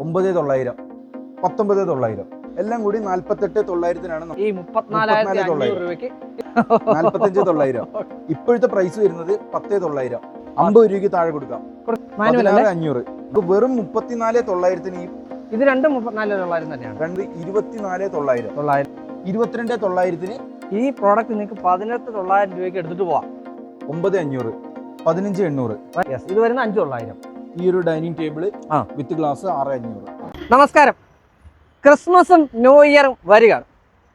ഒമ്പത് തൊള്ളായിരം പത്തൊമ്പത് തൊള്ളായിരം. എല്ലാം കൂടി നാല്പത്തെട്ട് തൊള്ളായിരത്തിനാണ് ഈ തൊള്ളായിരം. നാല്പത്തഞ്ച് തൊള്ളായിരം. ഇപ്പോഴത്തെ പ്രൈസ് വരുന്നത് പത്തേ തൊള്ളായിരം. അമ്പത് രൂപയ്ക്ക് താഴെ കൊടുക്കാം. പതിനാറ് അഞ്ഞൂറ്. വെറും മുപ്പത്തിനാല് തൊള്ളായിരത്തിന് ഇത് രണ്ടും മുപ്പത്തിനാല് തൊള്ളായിരം തന്നെയാണ്. രണ്ട് ഇരുപത്തിനാല് തൊള്ളായിരം. തൊള്ളായിരം. ഇരുപത്തിരണ്ട് തൊള്ളായിരത്തിന് ഈ പ്രോഡക്റ്റ് നിങ്ങൾക്ക് പതിനെട്ട് തൊള്ളായിരം രൂപയ്ക്ക് എടുത്തിട്ട് പോവാം. ഒമ്പത് അഞ്ഞൂറ് പതിനഞ്ച് എണ്ണൂറ്. ഇത് വരുന്ന അഞ്ച് തൊള്ളായിരം. ഈ ഒരു ഡൈനിങ് ടേബിൾ ആ. വിത്ത് ഗ്ലാസ് ആറ് അഞ്ഞൂറ്. നമസ്കാരം. ക്രിസ്മസും ന്യൂ ഇയറും വരികയാണ്.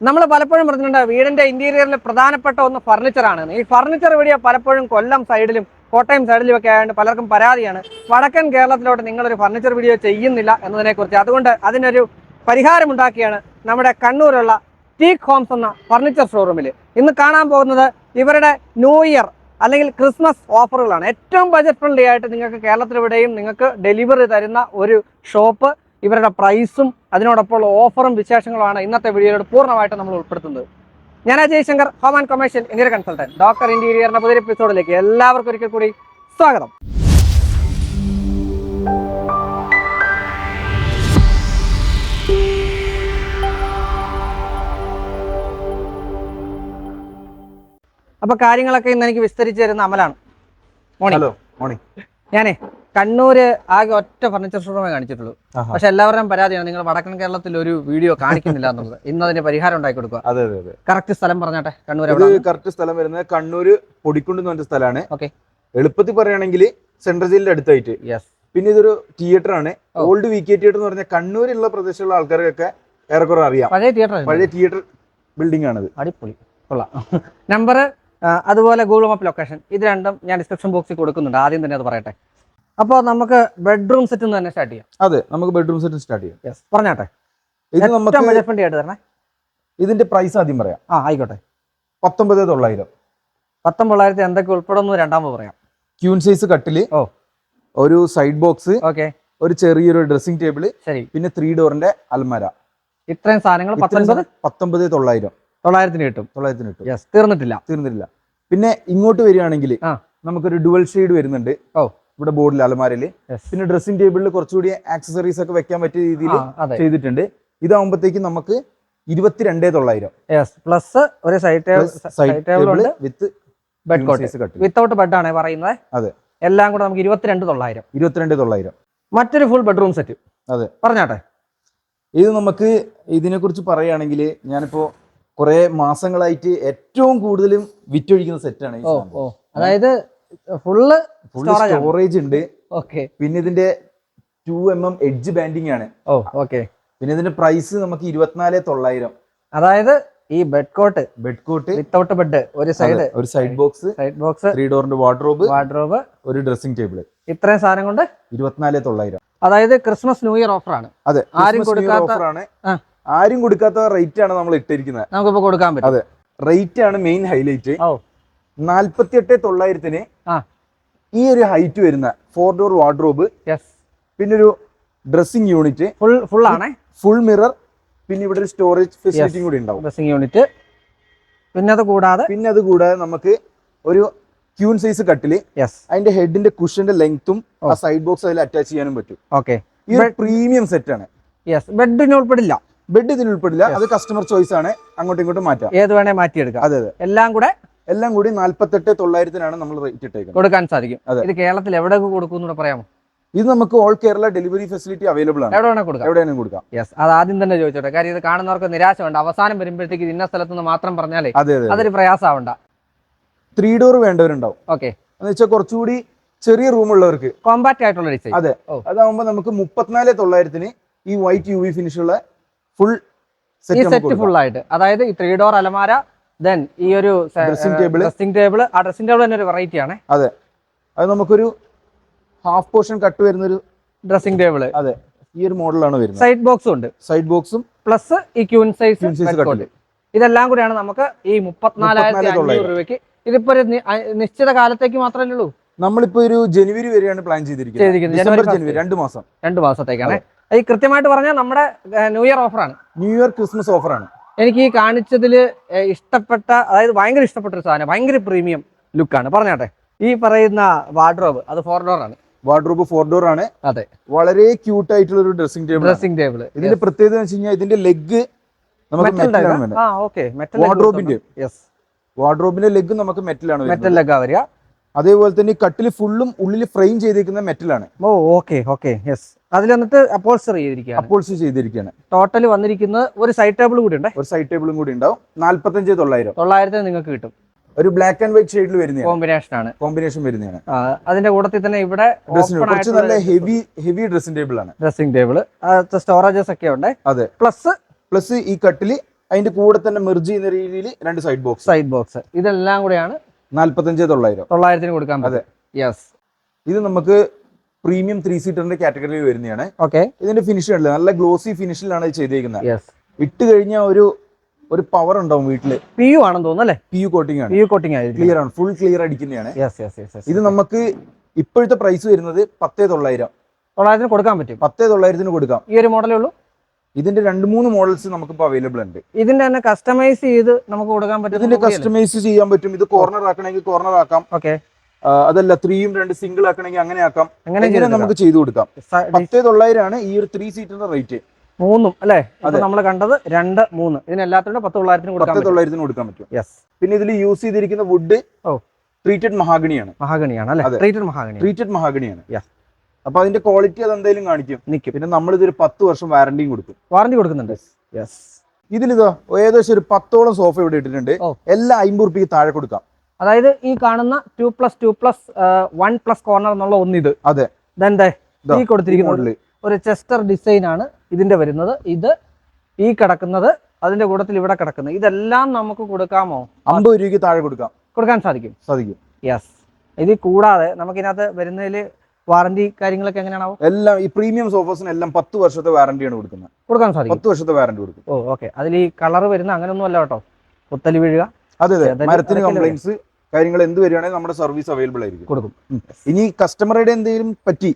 നമ്മൾ പലപ്പോഴും പറഞ്ഞിട്ടുണ്ട് വീടിന്റെ ഇന്റീരിയറിൽ പ്രധാനപ്പെട്ട ഒന്ന് ഫർണിച്ചറാണ് ഈ ഫർണിച്ചർ വീഡിയോ പലപ്പോഴും കൊല്ലം സൈഡിലും കോട്ടയം സൈഡിലും ഒക്കെ ആയതുകൊണ്ട് പലർക്കും പരാതിയാണ്. വടക്കൻ കേരളത്തിലോട്ട് നിങ്ങളൊരു ഫർണിച്ചർ വീഡിയോ ചെയ്യുന്നില്ല എന്നതിനെക്കുറിച്ച്. അതുകൊണ്ട് അതിനൊരു പരിഹാരമുണ്ടാക്കിയാണ് നമ്മുടെ കണ്ണൂരുള്ള ടീക്ക് ഹോംസ് എന്ന ഫർണിച്ചർ ഷോറൂമിൽ ഇന്ന് കാണാൻ പോകുന്നത് ഇവരുടെ ന്യൂ ഇയർ അല്ലെങ്കിൽ ക്രിസ്മസ് ഓഫറുകളാണ്. ഏറ്റവും ബജറ്റ് ഫ്രണ്ട്ലി ആയിട്ട് നിങ്ങൾക്ക് കേരളത്തിലെവിടെയും നിങ്ങൾക്ക് ഡെലിവറി തരുന്ന ഒരു ഷോപ്പ് ഇവരുടെ പ്രൈസും അതിനോടൊപ്പമുള്ള ഓഫറും വിശേഷങ്ങളുമാണ് ഇന്നത്തെ വീഡിയോയിൽ പൂർണമായിട്ട് നമ്മൾ ഉൾപ്പെടുത്തുന്നത്. ഞാൻ Jayashankar Shankar home and commercial ഇന്ത്യയുടെ കൺസൾട്ടന്റ് ഡോക്ടർ ഇന്റീരിയറിന്റെ പുതിയ എപ്പിസോഡിലേക്ക് എല്ലാവർക്കും ഒരിക്കൽ കൂടി സ്വാഗതം. അപ്പൊ കാര്യങ്ങളൊക്കെ ഇന്ന് എനിക്ക് വിസ്തരിച്ചു തരുന്ന അമലാണ്. ഹലോ മോർണിംഗ് ഞാനേ കണ്ണൂര് ആകെ ഒറ്റ ഫർണിച്ചർ ഷോറൂമേ കാണിച്ചിട്ടുള്ളൂ. പക്ഷെ എല്ലാവരുടെയും പരാതിയാണ് നിങ്ങൾ വടക്കൻ കേരളത്തിൽ ഒരു വീഡിയോ കാണിക്കുന്നില്ല എന്നുള്ളത്. ഇന്ന് അതിന് പരിഹാരം ഉണ്ടാക്കി കൊടുക്കുക. അതെ അതെ അതെ. കറക്റ്റ് സ്ഥലം പറഞ്ഞാട്ടെ? കണ്ണൂർ കറക്റ്റ് സ്ഥലം വരുന്നത് കണ്ണൂര് പൊടിക്കുണ്ട് എന്ന് പറഞ്ഞ സ്ഥലമാണ്. ഓക്കെ എളുപ്പത്തിൽ പറയുകയാണെങ്കിൽ സെൻട്രൽ ജയിലിന്റെ അടുത്തായിട്ട്. യെസ് പിന്നെ ഇതൊരു തിയേറ്റർ ആണ്. ഓൾഡ് വി കെ തിയേറ്റർ എന്ന് പറഞ്ഞ കണ്ണൂരിലുള്ള പ്രദേശത്തുള്ള ആൾക്കാർക്കൊക്കെ ഏറെക്കുറെ അറിയാം. പഴയ തിയേറ്റർ പഴയ തിയേറ്റർ ബിൽഡിംഗ് ആണത്. അടിപൊളി. കൊള്ളാം. നമ്പർ അതുപോലെ ഗൂഗിൾ മാപ്പ് ലൊക്കേഷൻ ഇത് രണ്ടും ഞാൻ ഡിസ്ക്രിപ്ഷൻ ബോക്സിൽ കൊടുക്കുന്നുണ്ട്. ആദ്യം തന്നെ അത് പറയട്ടെ. അപ്പോൾ നമുക്ക് ബെഡ്റൂം സെറ്റ് തന്നെ സ്റ്റാർട്ട് ചെയ്യാം. അതെ നമുക്ക് ബെഡ്റൂം സെറ്റ് സ്റ്റാർട്ട് ചെയ്യാം. യെസ് പറഞ്ഞാട്ടെ. ഇത് നമുക്ക് ഫ്രണ്ട്ലി ആയിട്ട് തരണേ? ഇതിന്റെ പ്രൈസ് ആദ്യം പറയാം. ആ ആയിക്കോട്ടെ. പത്തൊമ്പത് തൊള്ളായിരം. പത്തൊമ്പതിനായിരത്തി എന്തൊക്കെ ഉൾപ്പെടുന്നു? രണ്ടാമത് പറയാം. ക്യൂൻ സൈസ് കട്ടിൽ ഓ. ഒരു സൈഡ് ബോക്സ് ഓക്കെ. ഒരു ചെറിയൊരു ഡ്രസ്സിംഗ് ടേബിൾ ശരി. പിന്നെ ത്രീ ഡോറിന്റെ അൽമര. ഇത്രയും സാധനങ്ങൾ പത്തൊമ്പത് പത്തൊമ്പത് തൊള്ളായിരം. തൊള്ളായിരത്തിന് കിട്ടും. തൊള്ളായിരത്തിന് കിട്ടും. യെസ് തീർന്നിട്ടില്ല. തീർന്നിട്ടില്ല. പിന്നെ ഇങ്ങോട്ട് വരികയാണെങ്കിൽ. നമുക്കൊരു ഡുവൽ ഷെയ്ഡ് വരുന്നുണ്ട്. ഓ. ഇവിടെ ബോർഡിൽ അലമാരയിൽ. പിന്നെ ഡ്രസ്സിംഗ് ടേബിളിൽ കുറച്ചുകൂടി ആക്സസറീസ് ഒക്കെ വെക്കാൻ പറ്റിയ രീതിയിൽ ചെയ്തിട്ടുണ്ട്. ഇതാവുമ്പോഴത്തേക്കും നമുക്ക് ഇരുപത്തിരണ്ടേ തൊള്ളായിരം. പ്ലസ് ഒരു side table side table with bed cot without bed ആണ് പറയുന്നത് അതെ. എല്ലാം കൂടെ നമുക്ക് ഇരുപത്തിരണ്ട് തൊള്ളായിരം. ഇരുപത്തിരണ്ട് തൊള്ളായിരം. മറ്റൊരു ഫുൾ ബെഡ്റൂം സെറ്റ് അതെ. പറഞ്ഞാട്ടെ. ഇത് നമുക്ക് ഇതിനെ കുറിച്ച് പറയുകയാണെങ്കിൽ ഞാനിപ്പോ കുറെ മാസങ്ങളായിട്ട് ഏറ്റവും കൂടുതലും വിറ്റൊഴിക്കുന്ന സെറ്റാണ് അതായത് ഫുള്ള് ഫുള്ള് സ്റ്റോറേജ് ഉണ്ട്. ഓക്കെ പിന്നെ ഇതിന്റെ two M M edge banding ആണ്. ഓ ഓക്കെ പിന്നെ ഇതിന്റെ പ്രൈസ് നമുക്ക് ഇരുപത്തിനാല് തൊള്ളായിരം. അതായത് ഈ bed cot bed cot without bed ഒരു സൈഡ് ഒരു side box side box three ഡോറിന്റെ വാർഡ്രോബ് വാർഡ്രോബ് ഒരു ഡ്രസ്സിംഗ് ടേബിൾ ഇത്രയും സാധനം കൊണ്ട് ഇരുപത്തിനാല് തൊള്ളായിരം. അതായത് ക്രിസ്മസ് ന്യൂ ഇയർ ഓഫർ ആണ്. അതെ ആരും കൊടുക്കാത്ത- ഓഫറാണ്. ആരും കൊടുക്കാത്ത റേറ്റ് ആണ് നമ്മൾ ഇട്ടിരിക്കുന്നത്. നമുക്കിപ്പോ കൊടുക്കാൻ പറ്റും. അതെ. റേറ്റ് ആണ് മെയിൻ ഹൈലൈറ്റ് നാല്പത്തി എട്ട് തൊള്ളായിരത്തിന്. ഈ ഒരു ഹൈറ്റ് വരുന്ന ഫോർ ഡോർ വാർഡ്രോബ് പിന്നെ ഒരു ഡ്രസ്സിംഗ് യൂണിറ്റ് ഫുൾ ഫുൾ ആണ്. ഫുൾ മിറർ പിന്നെ ഇവിടെ ഒരു സ്റ്റോറേജ് ഫെസിലിറ്റിയും കൂടി ഉണ്ടാവും. ഡ്രസ്സിംഗ് യൂണിറ്റ് പിന്നെ അത് കൂടാതെ പിന്നെ അത് കൂടാതെ നമുക്ക് ഒരു ക്യൂൺ സൈസ് കട്ടിൽ യെസ് അതിന്റെ ഹെഡിന്റെ കുഷന്റെ ലെങ്ത്തും ആ സൈഡ് ബോക്സ് അതിൽ അറ്റാച്ച് ചെയ്യാനും പറ്റും. ഓക്കെ ഈ പ്രീമിയം സെറ്റ് ആണ്. യെസ് ബെഡിന് ഉൾപ്പെടില്ല. ബെഡ് ഇതിൽ ഉൾപ്പെടില്ല. അത് കസ്റ്റമർ ചോയ്സ് ആണ്. അങ്ങോട്ടും ഇങ്ങോട്ടും മാറ്റാം. ഏത് വേണേ മാറ്റിയെടുക്കാം. അതെ അതെ. എല്ലാം കൂടെ എല്ലാം കൂടി നാല്പത്തെട്ട് തൊള്ളായിരത്തിനാണ് നമ്മൾ റേറ്റ് ഇട്ടേക്കുന്നത്. കൊടുക്കാൻ സാധിക്കും. അതെ. ഇത് കേരളത്തിൽ എവിടെ കൊടുക്കും പറയാമോ? ഇത് നമുക്ക് all Kerala delivery facility available ആണ്. എവിടെ വേണേ കൊടുക്കാം? എവിടെയാണ് കൊടുക്കാം. യെസ് അത് ആദ്യം തന്നെ ചോദിച്ചോട്ടെ. കാര്യം ഇത് കാണുന്നവർക്ക് നിരാശ വേണ്ട. അവസാനം വരുമ്പോഴത്തേക്ക് ഇന്ന സ്ഥലത്ത് നിന്ന് മാത്രം പറഞ്ഞാലേ അതെ അതെ അതൊരു പ്രയാസമാവണ്ട. ത്രീ ഡോർ വേണ്ടവരുണ്ടാവും. ഓക്കെ എന്ന് വെച്ചാൽ കുറച്ചുകൂടി ചെറിയ റൂം ഉള്ളവർക്ക്. കോമ്പാക്ട് ആയിട്ടുള്ള ഡിസൈൻ അതെ. അതാവുമ്പോ അതാവുമ്പോൾ നമുക്ക് മുപ്പത്തിനാല് തൊള്ളായിരത്തിന് ഈ വൈറ്റ് യു വി ഫിനിഷ് ഉള്ള ഫുൾ ഈ സെറ്റ് ഫുൾ ആയിട്ട് അതായത് ഈ ത്രീ ഡോർ അലമാര ദെൻ ഈ ഒരു ഡ്രസ്സിംഗ് ടേബിൾ ഡ്രസ്സിംഗ് ടേബിൾ ആ ഡ്രസ്സിംഗ് ടേബിൾ തന്നെ ഒരു വെറൈറ്റി ആണ്. അതെ. അത് നമുക്കൊരു ഹാഫ് പോർഷൻ കട്ട് വരുന്ന ഒരു ഡ്രസ്സിംഗ് ടേബിൾ അതെ. ഈ ഒരു മോഡലാണ് വരുന്നത്. സൈഡ് ബോക്സും ഉണ്ട്. സൈഡ് ബോക്സും പ്ലസ് ഈ ക്യൂൻ സൈസ് സൈസ്. ഇതെല്ലാം കൂടിയാണ് നമുക്ക് ഈ മുപ്പത്തിനാലായിരത്തി അഞ്ഞൂറ് രൂപയ്ക്ക്. ഇതിപ്പോ ഒരു നിശ്ചിത കാലത്തേക്ക് മാത്രമേ ഉള്ളൂ. നമ്മളിപ്പോ ഒരു ജനുവരി വരെയാണ് പ്ലാൻ ചെയ്തിരിക്കുന്നത്. ഡിസംബർ ജനുവരി രണ്ട് മാസം. രണ്ട് മാസത്തേക്കാണ്. ഈ കൃത്യമായിട്ട് പറഞ്ഞാൽ നമ്മുടെ ന്യൂ ഇയർ ഓഫറാണ്. ന്യൂ ഇയർ ക്രിസ്മസ് ഓഫറാണ്. എനിക്ക് ഈ കാണിച്ചതിൽ ഇഷ്ടപ്പെട്ട അതായത് ഭയങ്കര ഇഷ്ടപ്പെട്ട ഒരു സാധനം ഭയങ്കര പ്രീമിയം ലുക്കാണ്. പറഞ്ഞാട്ടെ. ഈ പറയുന്ന വാർഡ്രോബ് അത് ഫോർ ഡോർ ആണ്. വാർഡ്രോബ് ഫോർ ഡോർ ആണ്. അതെ. വളരെ ക്യൂട്ട് ആയിട്ടുള്ള ഒരു ഡ്രസ്സിംഗ് ടേബിൾ ഡ്രസ്സിംഗ് ടേബിൾ ഇതിന്റെ പ്രത്യേകത എന്ന് വെച്ച് കഴിഞ്ഞാൽ ഇതിന്റെ ലെഗ് നമുക്ക് മെറ്റലാണ്. യെസ് വാർഡ്രോബിന്റെ ലെഗ് നമുക്ക് മെറ്റലാണ് ആണ് മെറ്റൽ ലെഗ് വരിക. അതേപോലെ തന്നെ കട്ടിൽ ഫുള്ളും ഉള്ളിൽ ഫ്രെയിം ചെയ്തിരിക്കുന്ന മെറ്റലാണ് ഓ ഓക്കെ ഓക്കെ യെസ് അതിൽ വന്നിട്ട് അപ്പോൾസർ ചെയ്തിരിക്കുകയാണ്. അപ്പോൾസ് ചെയ്തിരിക്കുകയാണ്. ടോട്ടൽ വന്നിരിക്കുന്നത് ഒരു സൈഡ് ടേബിൾ കൂടി ഉണ്ട്? ഒരു സൈഡ് ടേബിളും കൂടി ഉണ്ടാവും. നാല്പത്തഞ്ച് തൊള്ളായിരം. തൊള്ളായിരത്തിന് നിങ്ങൾക്ക് കിട്ടും. ഒരു ബ്ലാക്ക് ആൻഡ് വൈറ്റ് ഷെയ്ഡിൽ വരുന്ന കോമ്പിനേഷൻ ആണ്. കോമ്പിനേഷൻ വരുന്നതാണ്. അതിന്റെ കൂട്ടത്തിൽ തന്നെ ഇവിടെ കുറച്ച് നല്ല ഹെവി ഹെവി ഡ്രസ്സിംഗ് ടേബിൾ ആണ്. ഡ്രസ്സിംഗ് ടേബിൾ സ്റ്റോറേജസ് ഒക്കെ ഉണ്ട്? അതെ. പ്ലസ് പ്ലസ് ഈ കട്ടിൽ അതിന്റെ കൂടെ തന്നെ മെർജ് ചെയ്യുന്ന രീതിയിൽ രണ്ട് സൈഡ് ബോക്സ് സൈഡ് ബോക്സ് ഇതെല്ലാം കൂടെയാണ് നാല്പത്തഞ്ച് തൊള്ളായിരം. തൊള്ളായിരത്തിന് കൊടുക്കാൻ അതെ. യെസ് ഇത് നമുക്ക് പ്രീമിയം ത്രീ സീറ്ററിന്റെ കാറ്റഗറിയിൽ വരുന്നതാണ്. ഓക്കെ ഇതിന്റെ ഫിനിഷ് കണ്ടില്ല? നല്ല ഗ്ലോസി ഫിനിഷിലാണ് ഇത് ചെയ്തേക്കുന്നത്. ഇട്ട് കഴിഞ്ഞാൽ ഒരു ഒരു പവർ ഉണ്ടാവും വീട്ടിൽ. പി യു ആണെന്ന് തോന്നുന്നു അല്ലേ? പി യു കോട്ടിംഗ് ആണ്. പി യു കോട്ടിംഗ് ആണ് ക്ലിയർ ആണ്. ഫുൾ ക്ലിയർ അടിക്കുന്നതാണ്. ഇത് നമുക്ക് ഇപ്പോഴത്തെ പ്രൈസ് വരുന്നത് പത്തേ തൊള്ളായിരം. തൊള്ളായിരത്തിന് കൊടുക്കാൻ പറ്റും. പത്തേ തൊള്ളായിരത്തിന് കൊടുക്കാം. ഈ ഒരു മോഡലേ ഉള്ളൂ? ഇതിന്റെ രണ്ട് മൂന്ന് മോഡൽസ് നമുക്കിപ്പോ അവൈലബിൾ ഉണ്ട്. ഇതിന്റെ തന്നെ കസ്റ്റമൈസ് ചെയ്ത് നമുക്ക് കൊടുക്കാൻ പറ്റും ഇതിന്റെ കസ്റ്റമൈസ് ചെയ്യാൻ പറ്റും. ഇത് കോർണർ ആക്കണമെങ്കിൽ കോർണർ ആക്കാം. ഓക്കെ അതല്ല ത്രീയും രണ്ട് സിംഗിൾ ആക്കണമെങ്കിൽ അങ്ങനെ ആക്കാം. അങ്ങനെ നമുക്ക് ചെയ്തു കൊടുക്കാം? പത്തേ തൊള്ളായിരം ആണ് ഈ ഒരു ത്രീ സീറ്ററിന്റെ റേറ്റ് മൂന്നും അല്ലേ? അത്. നമ്മൾ കണ്ടത് രണ്ട് മൂന്ന്. ഇതിനെല്ലാത്തിനും പത്ത് തൊള്ളായിരത്തിന് പറ്റും. തൊള്ളായിരത്തിന് കൊടുക്കാൻ പറ്റും. യെസ് പിന്നെ ഇതിൽ യൂസ് ചെയ്തിരിക്കുന്ന വുഡ് ഓ. ട്രീറ്റഡ് മഹാഗണിയാണ് മഹാഗണിയാണ് അല്ലെ. ട്രീറ്റഡ് മഹാഗണി ട്രീറ്റഡ് മഹാഗണിയാണ് Yeah. അപ്പൊ അതിന്റെ ക്വാളിറ്റി അത് എന്തായാലും കാണിക്കും. നിൽക്കും പിന്നെ നമ്മൾ ഇതൊരു പത്ത് വർഷം വാറണ്ടിയും കൊടുക്കും. വാറണ്ടി കൊടുക്കുന്നുണ്ട്. യെസ് ഇതിലിതോ ഏകദേശം ഒരു പത്തോളം സോഫ ഇവിടെ ഇട്ടിട്ടുണ്ട്. എല്ലാ അമ്പത് റുപ്യക്ക് താഴെ കൊടുക്കാം. അതായത് ഈ കാണുന്ന two plus two plus one plus corner എന്നുള്ള ഒന്നിത്. അതെ. ദേ ഈ കൊടുത്തിരിക്കുന്നത് ഒരു ചെസ്റ്റർ ഡിസൈൻ ആണ് ഇതിന്റെ വരുന്നത്. ഇത് ഈ കിടക്കുന്നത് അതിന്റെ കൂട്ടത്തിൽ ഇവിടെ കിടക്കുന്നത്. ഇതെല്ലാം നമുക്ക് കൊടുക്കാമോ? അമ്പത് രൂപയ്ക്ക് താഴെ കൊടുക്കാം. കൊടുക്കാൻ സാധിക്കും. സാധിക്കും. യെസ് ഇത് കൂടാതെ നമുക്കിതിനകത്ത് വരുന്നതിൽ വാറണ്ടി കാര്യങ്ങളൊക്കെ എങ്ങനെയാണോ എല്ലാം ഈ പ്രീമിയം സോഫേഴ്സിന് എല്ലാം പത്ത് വർഷത്തെ വാറന്റിയാണ് കൊടുക്കുന്നത്. കൊടുക്കാൻ സാധിക്കും. പത്ത് വർഷത്തെ വാറന്റി കൊടുക്കും. ഓ ഓക്കെ. അതിൽ ഈ കളർ വരുന്ന അങ്ങനെയൊന്നും അല്ല കേട്ടോ. കുത്തലി വീഴുക. അതെ അതെ. മരത്തിന് കംപ്ലൈൻസ് കാര്യങ്ങൾ എന്ത് വരികയാണെങ്കിൽ നമ്മുടെ സർവീസ് അവൈലബിൾ ആയിരിക്കും. കൊടുക്കും. ഇനി കസ്റ്റമറുടെ എന്തെങ്കിലും പറ്റി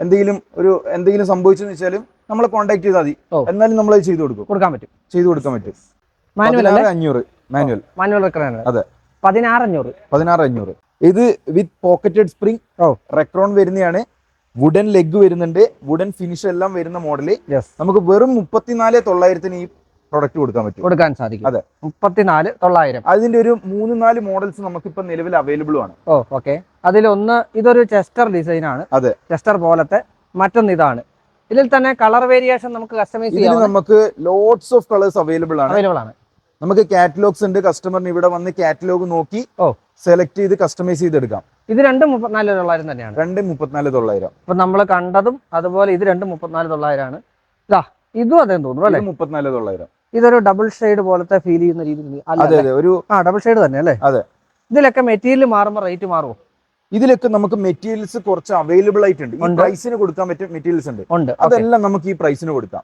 എന്തെങ്കിലും ഒരു എന്തെങ്കിലും സംഭവിച്ചെന്ന് വെച്ചാലും നമ്മളെ കോൺടാക്ട് ചെയ്താൽ മതി. എന്നാലും നമ്മൾ ചെയ്തു കൊടുക്കും. കൊടുക്കാൻ പറ്റും. ചെയ്തു കൊടുക്കാൻ പറ്റും. മാനുവൽ അഞ്ഞൂറ് മാനുവൽ മാനുവൽ അതെ. പതിനാറ് അഞ്ഞൂറ്. പതിനാറ് അഞ്ഞൂറ്. ഇത് with pocketed spring oh. Recron വരുന്നതാണ് വുഡൻ ലെഗ് വരുന്നുണ്ട്. വുഡൻ ഫിനിഷ് എല്ലാം വരുന്ന മോഡൽ നമുക്ക് വെറും മുപ്പത്തിനാല് തൊള്ളായിരത്തിന് ഈ പ്രൊഡക്റ്റ് കൊടുക്കാൻ പറ്റും. കൊടുക്കാൻ സാധിക്കും. അതെ. മുപ്പത്തിനാല് തൊള്ളായിരം. അതിന്റെ ഒരു മൂന്ന് നാല് മോഡൽസ് നമുക്ക് നമുക്കിപ്പോ നിലവിൽ അവൈലബിൾ ആണ്. ഓ ഓക്കെ അതിലൊന്ന് ഇതൊരു ചെസ്റ്റർ ഡിസൈൻ ആണ്. അതെ. ചെസ്റ്റർ പോലത്തെ മറ്റൊന്ന് ഇതാണ്. ഇതിൽ തന്നെ കളർ വേരിയേഷൻ നമുക്ക് കസ്റ്റമൈസ് ചെയ്യാം നമുക്ക് ലോട്ട്സ് ഓഫ് കളേഴ്സ് അവൈലബിൾ ആണ്. അവൈലബിൾ ആണ്. നമുക്ക് കാറ്റലോഗ്സ് ഉണ്ട്. കസ്റ്റമറിന് ഇവിടെ വന്ന് കാറ്റലോഗ് നോക്കി ഓ. സെലക്ട് ചെയ്ത് കസ്റ്റമൈസ് ചെയ്തെടുക്കാം. ഇത് രണ്ട് മുപ്പത്തിനാല് തൊള്ളായിരം തന്നെയാണ്. രണ്ട് മുപ്പത്തിനാല് തൊള്ളായിരം. ഇപ്പൊ നമ്മൾ കണ്ടതും അതുപോലെ ഇത് രണ്ട് മുപ്പത്തിനാല് തൊള്ളായിരമാണ്. ഇതാ ഇതും അതേ തോന്നുന്നു അല്ലേ? മുപ്പത്തിനാല് തൊള്ളായിരം. ഇതൊരു ഡബിൾ ഷെയ്ഡ് പോലത്തെ ഫീൽ ചെയ്യുന്ന രീതി ഒരു ആ ഡബിൾ ഷെയ്ഡ് തന്നെ അല്ലേ? അതെ. ഇതിലൊക്കെ മെറ്റീരിയൽ മാറുമ്പോൾ റേറ്റ് മാറുമോ ഇതിലൊക്കെ നമുക്ക് മെറ്റീരിയൽസ് കുറച്ച് അവൈലബിൾ ആയിട്ടുണ്ട്. പ്രൈസിന് കൊടുക്കാൻ പറ്റിയ മെറ്റീരിയൽസ് ഉണ്ട്. അതെല്ലാം നമുക്ക് ഈ പ്രൈസിന് കൊടുക്കാം.